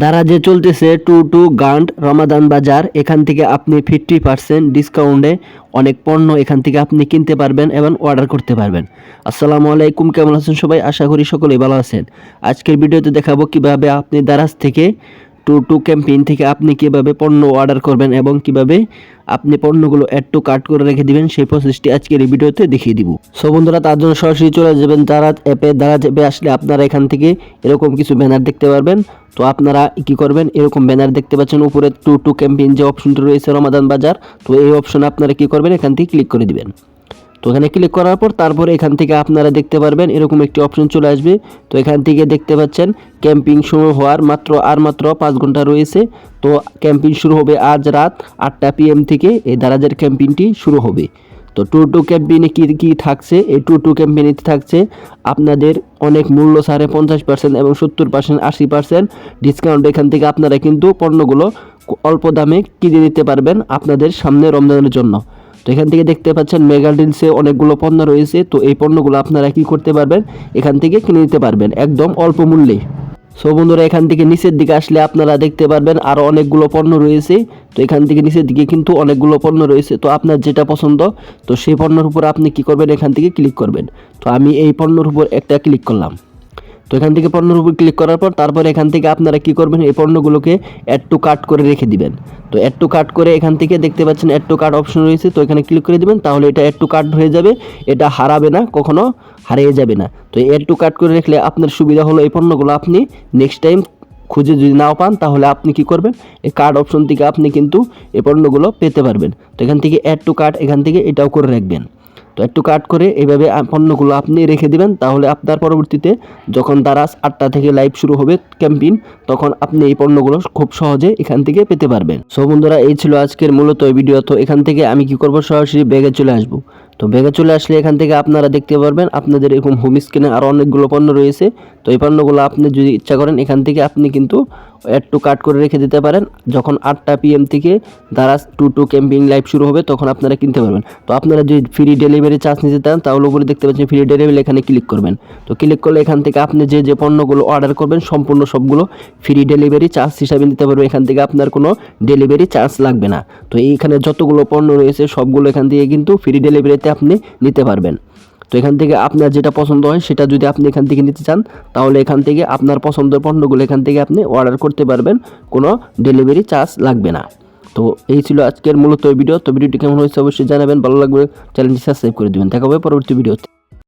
দ্বারা যে চলতেছে টু টু গান্ড রমাদান বাজার, এখান থেকে আপনি ফিফটি পার্সেন্ট ডিসকাউন্টে অনেক পণ্য এখান থেকে আপনি কিনতে পারবেন এবং অর্ডার করতে পারবেন। আসসালামু আলাইকুম, কেমন আছেন সবাই? আশা করি সকলেই ভালো আছেন। আজকের ভিডিওতে দেখাবো কীভাবে আপনি দারাজ থেকে টু টু ক্যাম্পেইন থেকে আপনি কীভাবে পণ্য অর্ডার করবেন এবং কীভাবে আপনি পণ্যগুলো অ্যাড টু কার্ট করে রেখে দিবেন, সেই প্রসেসটি আজকের এই ভিডিওতে দেখিয়ে দিব। সো বন্ধুরা, তার জন্য সরাসরি চলে যাবেন দারাজ অ্যাপে দারাজ অ্যাপে আসলে আপনারা এখান থেকে এরকম কিছু ব্যানার দেখতে পারবেন। তো আপনারা কি করবেন? এরকম ব্যানার দেখতে পাচ্ছেন উপরে টু টু ক্যাম্পেইন যে অপশনটি রয়েছে রমাদান বাজার তো এই অপশনে আপনারা কি করবেন? এখান থেকে ক্লিক করে দিবেন। তো এখানে ক্লিক করার পর তারপরে এখান থেকে আপনারা দেখতে পারবেন এরকম একটি অপশন চলে আসবে। তো এখান থেকে দেখতে পাচ্ছেন ক্যাম্পিং শুরু হওয়ার মাত্র, আর মাত্র পাঁচ ঘণ্টা রয়েছে। তো ক্যাম্পিং শুরু হবে আজ রাত আটটা পিএম থেকে এই দারাজের ক্যাম্পিংটি শুরু হবে। তো টু টু ক্যাম্পেইনে কী কী থাকছে? এই টু টু ক্যাম্পেইনে থাকছে আপনাদের অনেক মূল্য ছাড়ে পঞ্চাশ পার্সেন্ট এবং সত্তর পার্সেন্ট আশি পার্সেন্ট ডিসকাউন্ট এখান থেকে আপনারা কিন্তু পণ্যগুলো অল্প দামে কিনে নিতে পারবেন আপনাদের সামনে রমজানের জন্য। তো এখান থেকে দেখতে পাচ্ছেন মেগা ডিলসে অনেকগুলো পণ্য রয়েছে। তো এই পণ্যগুলো আপনারা কি করতে পারবেন? এখান থেকে কিনে নিতে পারবেন একদম অল্প মূল্যে। সো বন্ধুরা, এখান থেকে নিচের দিকে আসলে আপনারা দেখতে পারবেন আরও অনেকগুলো পণ্য রয়েছে। তো এখান থেকে নিচের দিকে কিন্তু অনেকগুলো পণ্য রয়েছে। তো আপনার যেটা পছন্দ, তো সেই পণ্যের উপর আপনি কি করবেন? এখান থেকে ক্লিক করবেন। তো আমি এই পণ্যের উপর একটা ক্লিক করলাম। তো এখান থেকে পণ্যের উপর ক্লিক করার পর তারপর এখান থেকে আপনারা কি করবেন? এই পণ্যগুলোকে অ্যাড টু কার্ট করে রেখে দিবেন। তো অ্যাড টু কার্ট করে এখান থেকে দেখতে পাচ্ছেন অ্যাড টু কার্ট অপশন রয়েছে, তো এখানে ক্লিক করে দিবেন, তাহলে এটা অ্যাড টু কার্ট হয়ে যাবে। এটা হারাবে না, কখনো হারিয়ে যাবে না। তো অ্যাড টু কার্ট করে রাখলে আপনার সুবিধা হলো এই পণ্যগুলো আপনি নেক্সট টাইম খুঁজে যদি নাও পান, তাহলে আপনি কি করবেন? এই কার্ড অপশন থেকে আপনি কিন্তু এই পণ্যগুলো পেতে পারবেন। তো এখান থেকে অ্যাড টু কার্ট এখান থেকে এটাও করে রাখবেন। তো একটু কাট করে এইভাবে পণ্যগুলো আপনি রেখে দিবেন। তাহলে আপনার পরবর্তীতে যখন দারাজ আটটা থেকে লাইভ শুরু হবে ক্যাম্পেইন, তখন আপনি এই পণ্যগুলো খুব সহজে এখান থেকে পেতে পারবেন। সো বন্ধুরা, এই ছিল আজকের মূলত ভিডিও। তো এখান থেকে আমি কি করব? সরাসরি ব্যাগে চলে আসব। তো ব্যাগে চলে আসলে এখান থেকে আপনারা দেখতে পারবেন, আপনাদের এরকম হোম স্ক্রিনে আরও অনেকগুলো পণ্য রয়েছে। তো এই পণ্যগুলো আপনি যদি ইচ্ছা করেন, এখান থেকে আপনি কিন্তু একটু কাট করে রেখে দিতে পারেন। যখন আটটা পিএম থেকে Daraz two two campaign live শুরু হবে, তখন আপনারা কিনতে পারবেন। তো আপনারা যদি ফ্রি ডেলিভারি চার্জ নিতে চান তাহলে উপরে দেখতে পাচ্ছেন ফ্রি ডেলিভারি এখানে ক্লিক করবেন। তো ক্লিক করলে এখান থেকে আপনি যে যে পণ্যগুলো অর্ডার করবেন, সম্পূর্ণ সবগুলো ফ্রি ডেলিভারি চার্জ হিসাবে নিতে পারবেন। এখান থেকে আপনার কোনো ডেলিভারি চার্জ লাগবে না। তো এইখানে যতগুলো পণ্য রয়েছে, সবগুলো এখান থেকে কিন্তু ফ্রি ডেলিভারিতে আপনি নিতে পারবেন। তো এখান থেকে আপনার যেটা পছন্দ হয়, সেটা যদি আপনি এখান থেকে নিতে চান, তাহলে এখান থেকে আপনার পছন্দের পণ্যগুলো এখান থেকে আপনি অর্ডার করতে পারবেন। কোনো ডেলিভারি চার্জ লাগবে না। তো এই ছিল আজকের মূলত ভিডিও তো ভিডিওটি কেমন হয়েছে অবশ্যই জানাবেন। ভালো লাগবে চ্যানেলটি সাবস্ক্রাইব করে দেবেন। দেখা হবে পরবর্তী ভিডিওতে